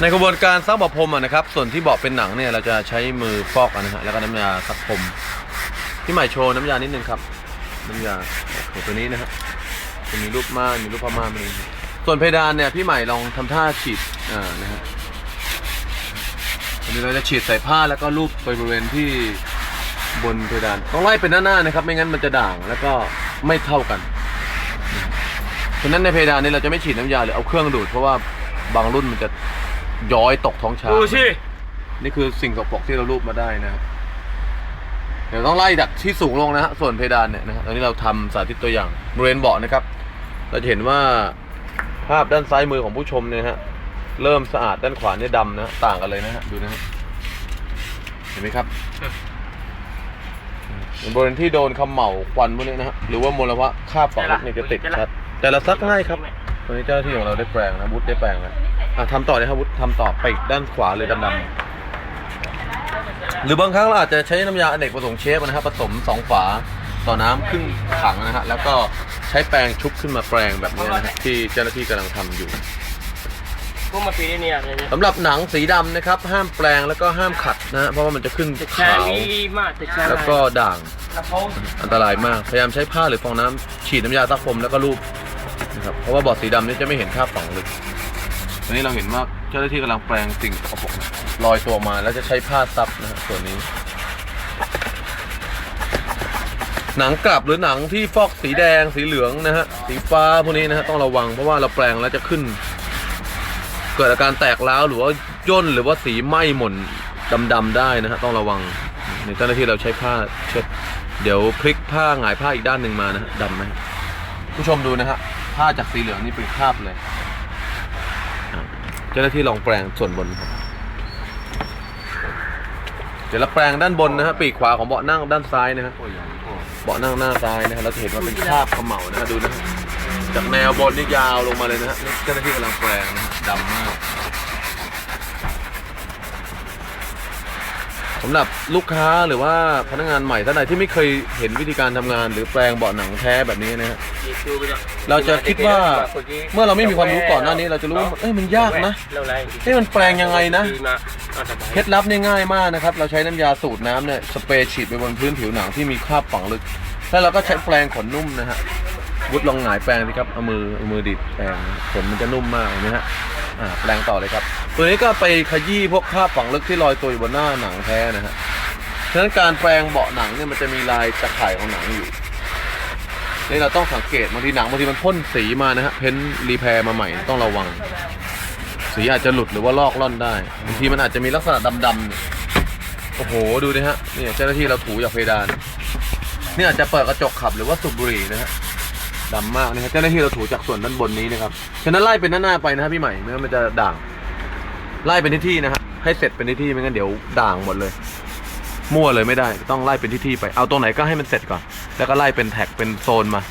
ในกระบวนการซักเบาะพรมอะนะครับ ส่วนที่เบาะเป็นหนังเนี่ยเราจะใช้มือฟอกอะนะฮะแล้วก็น้ำยาซักพรมพี่ใหม่โชว์น้ำยานิดนึงครับ น้ำยาโอตัวนี้นะฮะจะมีรูปม่านมีรูปผ้าม่านมาเลยส่วนเพดานเนี่ยพี่ใหม่ลองทำท่าฉีดอ่านะฮะอันนี้เราจะฉีดใส่ผ้าแล้วก็รูปไปบริเวณที่บนเพดานต้องไล่เป็นหน้าๆนะครับ ไม่งั้นมันจะด่างแล้วก็ไม่เท่ากันฉะนั้นในเพดานนี้เราจะไม่ฉีดน้ำยาหรือเอาเครื่องดูดเพราะว่าบางรุ่นมันจะ ย้อยตกท้องช้างดูสิ นี่คือสิ่งสกปรกที่เรารูปมาได้นะครับเดี๋ยวต้องไล่จากที่สูงลงนะฮะส่วนเพดานเนี่ยนะครับตอนนี้เราทำสาธิตตัวอย่างบริเวณเบาะนะครับ เราจะเห็นว่าภาพด้านซ้ายมือของผู้ชมเนี่ยฮะเริ่มสะอาดด้านขวาเนี่ยดำนะต่างกันเลยนะฮะดูนะฮะเห็นไหมครับบริเวณที่โดนเขมเหลาควันพวกนี้นะฮะหรือว่ามลภาวะคราบฝังลึกเนี่ยจะติดชัดแต่เราซักง่ายครับ ตอนนี้เจ้าหน้าที่ของเราได้แปลงนะวุฒิได้แปลงแล้ว อะทำต่อเลยครับวุฒิทำต่อไปอีกด้านขวาเลยดำๆหรือบางครั้งเราอาจจะใช้น้ำยาอเนกประสงค์เชฟนะครับผสมสองฝาต่อน้ำครึ่งถังนะฮะแล้วก็ใช้แปรงชุบขึ้นมาแปรงแบบนี้นะฮะที่เจ้าหน้าที่กำลังทำอยู่พวกมาปีนี้เนี่ยอะไรเนี่ยสำหรับหนังสีดำนะครับ ห้ามแปรงแล้วก็ห้ามขัดนะฮะเพราะว่ามันจะขึ้นแช่ขาวดีมากแต่แช่แล้วก็ด่างแล้วเขาอันตรายมาก พยายามใช้ผ้าหรือฟองน้ำฉีดน้ำยาซักพรมแล้วก็ลูบนะครับเพราะว่าบอดสีดำนี่จะไม่เห็นคราบฝังลึก ตอนนี้เราเห็นว่าเจ้าหน้าที่กำลังแปลงสิ่งสกปรกลอยตัวมาแล้วจะใช้ผ้าซับนะฮะส่วนนี้ หนังกลับหรือหนังที่ฟอกสีแดงสีเหลืองนะฮะสีฟ้าพวกนี้นะฮะต้องระวังเพราะว่าเราแปลงแล้วจะขึ้น เกิดอาการแตกร้าวหรือว่าย่นหรือว่าสีไหม้หม่นดำๆได้นะฮะต้องระวังในเจ้าหน้าที่เราใช้ผ้าเช็ดเดี๋ยวพลิกผ้าหงายผ้าอีกด้านหนึ่งมานะฮะดำไหมผู้ชมดูนะฮะผ้าจากสีเหลืองนี่เป็นคราบเลย เจ้าหน้าที่ลองแปลงส่วนบนครับเดี๋ยวเราแปลงด้านบนนะฮะปีกขวาของเบาะนั่งด้านซ้ายนะฮะเบาะนั่งหน้าซ้ายนะฮะเราจะเห็นว่าเป็นคราบเขมเหลานะฮะดูนะฮะจากแนวบนนี่ยาวลงมาเลยนะฮะเจ้าหน้าที่กำลังแปลงนะฮะดำมาก สำหรับลูกค้าหรือว่าพนักงานใหม่ท่านใดที่ไม่เคยเห็นวิธีการทำงาน หรือแปลงเบาะหนังแท้แบบนี้นะฮะ เราจะคิดว่าเมื่อเราไม่มีความรู้ก่อนหน้านี้เราจะรู้ว่าเอ้ยมันยากนะเราไรเอ้ยมันแปลงยังไงนะดีมาเอาสบายเคล็ดลับเนี่ยง่ายมากนะครับ เราใช้น้ำยาสูตรน้ำเนี่ยสเปรย์ฉีดไปบนพื้นผิวหนังที่มีคราบฝังลึก แล้วเราก็ใช้แปรงขนนุ่มนะฮะ วุฒลองหงายแปรงสิครับเอามือเอามือดิดแปรงขนมันจะนุ่มมากเห็นไหมฮะอ่าแปรงต่อเลยครับ ตัวนี้ก็ไปขยี้พวกคราบฝังลึกที่ลอยตัวอยู่บนหน้าหนังแท้นะฮะฉะนั้นการแปรงเบาะหนังเนี่ยมันจะมีลายตะข่ายของหนังอยู่นี่เราต้องสังเกตบางทีหนังบางทีมันพ่นสีมานะฮะเพ้นรีแพร์มาใหม่ต้องระวัง สีอาจจะหลุดหรือว่าลอกล่อนได้บางทีมันอาจจะมีลักษณะดำๆเนี่ยโอ้โหดูดิฮะเนี่ยเจ้าหน้าที่เราถูจากเพดานนี่อาจจะเปิดกระจกขับหรือว่าสูบบุหรี่นะฮะ ดำมากนะฮะเจ้าหน้าที่เราถูจากส่วนด้านบนนี้นะครับฉะนั้นไล่เป็นหน้าๆไปนะฮะพี่ใหม่ไม่งั้นมันจะด่างไล่เป็นที่ๆนะฮะให้เสร็จเป็นที่ๆไม่งั้นเดี๋ยวด่างหมดเลย มั่วเลยไม่ได้ ต้องไล่เป็นที่ๆไปเอาตรงไหนก็ให้มันเสร็จก่อน แล้วก็ไล่เป็นแท็กเป็นโซนมา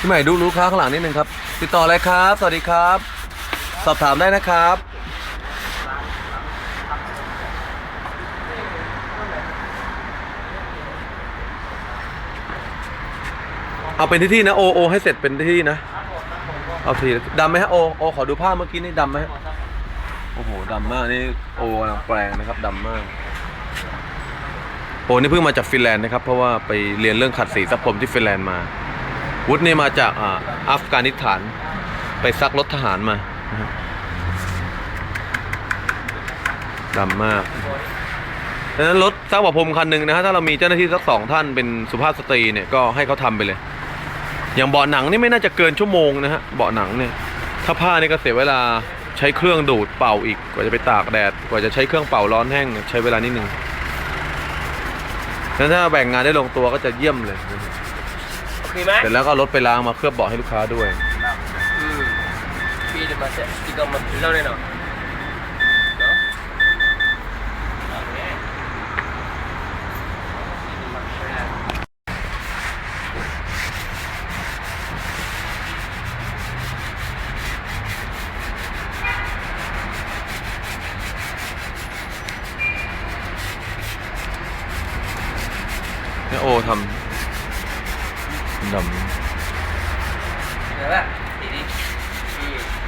พี่ใหม่ดูรู้ค้าข้างหลังนิดนึงครับ ติดต่อเลยครับ สวัสดีครับ สอบถามได้นะครับ เอาเป็นที่ที่นะโอโอให้เสร็จเป็นที่ที่นะ เอาทีดำไหมฮะโอโอขอดูภาพเมื่อกี้นี่ดำไหมฮะโอ้โหดำมากนี่โอกำลังแปลงนะครับดำมากโอนี่เพิ่งมาจากฟินแลนด์นะครับ เพราะว่าไปเรียนเรื่องขัดสีซักผมที่ฟินแลนด์มา วุฒินี่มาจากอ่าอัฟกานิสถาน ไปซักรถทหารมา นะฮะดำมากดังนั้นรถซักบะพรมคันหนึ่งนะฮะถ้าเรามีเจ้าหน้าที่สักสองท่านเป็นสุภาพสตรีเนี่ยก็ให้เขาทำไปเลย อย่างเบาะหนังนี่ไม่น่าจะเกินชั่วโมงนะฮะเบาะหนังเนี่ยถ้าผ้านี่ก็เสียเวลาใช้เครื่องดูดเป่าอีกกว่าจะไปตากแดดกว่าจะใช้เครื่องเป่าร้อนแห้งเนี่ยใช้เวลานิดนึงงั้นถ้าแบ่งงานได้ลงตัวก็จะเยี่ยมเลยนะฮะโอเคไหมเสร็จแล้วก็เอารถไปล้างมาเคลือบเบาะให้ลูกค้าด้วยอืม พี่จะมาเสร็จที่ก็มาเล่าแน่นอนเ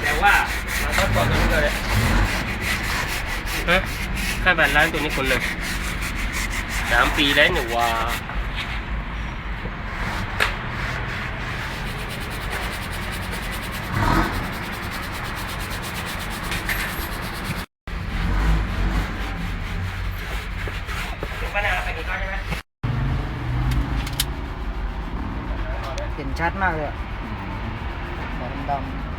แต่ว่ามันต้องบอกกันเลยฮะค่าบัตรร้านตัวนี้คนเลยสามปีแล้วหนูว่าถึงปัญหาไปกินข้าวใช่ไหม เห็น ชัดมากเลยอะดำดำ